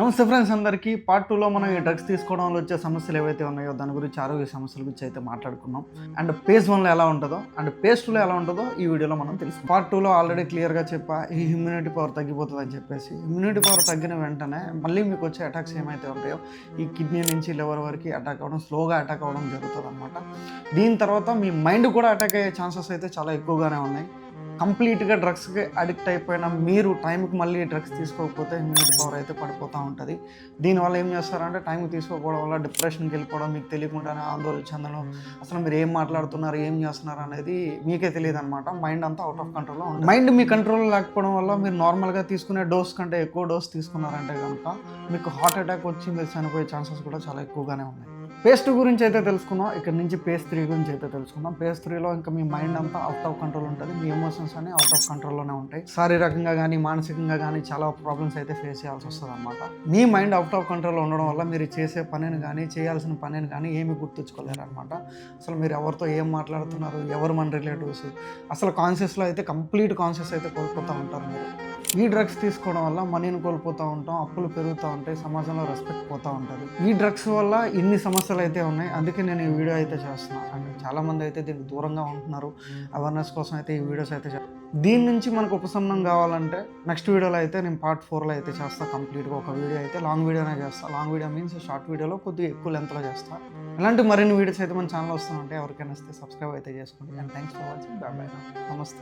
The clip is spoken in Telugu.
నమస్తే ఫ్రెండ్స్ అందరికీ. పార్ట్ టూలో మనం ఈ డ్రగ్స్ తీసుకోవడం వచ్చే సమస్యలు ఏవైతే ఉన్నాయో దాని గురించి ఆరోగ్య సమస్యల గురించి అయితే మాట్లాడుకున్నాం. అండ్ పేజ్ వన్లో ఎలా ఉంటుందో అండ్ పేజ్ టూలో ఎలా ఉంటుందో ఈ వీడియోలో మనం తెలుసు పార్ట్ టూలో ఆల్రెడీ క్లియర్గా చెప్పా ఈ ఇమ్యూనిటీ పవర్ తగ్గిపోతుంది అని చెప్పేసి. ఇమ్యూనిటీ పవర్ తగ్గిన వెంటనే మళ్ళీ మీకు వచ్చే అటాక్స్ ఏమైతే ఉంటాయో ఈ కిడ్నీ నుంచి లివర్ వరకు అటాక్ అవ్వడం స్లోగా అటాక్ అవ్వడం జరుగుతుంది అనమాట దీని తర్వాత మీ మైండ్ కూడా అటాక్ అయ్యే ఛాన్సెస్ అయితే చాలా ఎక్కువగానే ఉన్నాయి. కంప్లీట్గా డ్రగ్స్కి అడిక్ట్ అయిపోయిన మీరు టైంకి మళ్ళీ డ్రగ్స్ తీసుకోకపోతే ఇమ్యూనిటీ పవర్ అయితే పడిపోతూ ఉంటుంది. దీనివల్ల ఏం చేస్తారంటే టైంకి తీసుకోకపోవడం వల్ల డిప్రెషన్కి వెళ్ళిపోవడం మీకు తెలియకుండానే ఆందోళన చెందడం అసలు మీరు ఏం మాట్లాడుతున్నారు ఏం చేస్తున్నారు అనేది మీకే తెలియదు అనమాట మైండ్ అంతా అవుట్ ఆఫ్ కంట్రోల్లో ఉంటుంది. మైండ్ మీ కంట్రోల్ లేకపోవడం వల్ల మీరు నార్మల్గా తీసుకునే డోస్ కంటే ఎక్కువ డోస్ తీసుకున్నారంటే కనుక మీకు హార్ట్ అటాక్ వచ్చి మీరు చనిపోయే ఛాన్సెస్ కూడా చాలా ఎక్కువగానే ఉన్నాయి. పేస్ట్ గురించి అయితే తెలుసుకున్నాం. ఇక్కడ నుంచి పేస్ త్రీ గురించి అయితే తెలుసుకుందాం పేస్ త్రీలో ఇంకా మీ మైండ్ అంతా అవుట్ ఆఫ్ కంట్రోల్ ఉంటుంది. మీ ఎమోషన్స్ అన్ని అవుట్ ఆఫ్ కంట్రోల్లోనే ఉంటాయి. శారీరకంగా కానీ మానసికంగా కానీ చాలా ప్రాబ్లమ్స్ అయితే ఫేస్ చేయాల్సి వస్తుంది అనమాట మీ మైండ్ అవుట్ ఆఫ్ కంట్రోల్లో ఉండడం వల్ల మీరు చేసే పనిని కానీ చేయాల్సిన పనిని కానీ ఏమి గుర్తుంచుకోలేరు అనమాట అసలు మీరు ఎవరితో ఏం మాట్లాడుతున్నారు? ఎవరు మన రిలేటివ్స్ అసలు కాన్షియస్లో అయితే కంప్లీట్ కాన్షియస్ అయితే కోల్పోతూ ఉంటారు మీరు. ఈ డ్రగ్స్ తీసుకోవడం వల్ల మనీని కోల్పోతూ ఉంటాం అప్పులు పెరుగుతూ ఉంటాయి సమాజంలో రెస్పెక్ట్ పోతూ ఉంటుంది. ఈ డ్రగ్స్ వల్ల ఇన్ని సమస్యలు అయితే ఉన్నాయి. అందుకే నేను ఈ వీడియో అయితే చేస్తున్నాను అండ్ చాలామంది అయితే దీనికి దూరంగా ఉంటున్నారు. అవేర్నెస్ కోసం అయితే ఈ వీడియోస్ అయితే దీని నుంచి మనకు ఉపశమనం కావాలంటే నెక్స్ట్ వీడియోలో అయితే నేను పార్ట్ ఫోర్లో అయితే చేస్తాను కంప్లీట్గా ఒక వీడియో అయితే లాంగ్ వీడియోనే చేస్తాను లాంగ్ వీడియో మీన్స్ షార్ట్ వీడియోలో కొద్దిగా ఎక్కువ లెంత్లో చేస్తాను ఇలాంటి మరిన్ని వీడియోస్ అయితే మన ఛానల్ ఉంటాయి. ఎవరికైనా వస్తే సబ్స్క్రైబ్ అయితే చేసుకోండి. And thanks for watching bye bye నమస్తే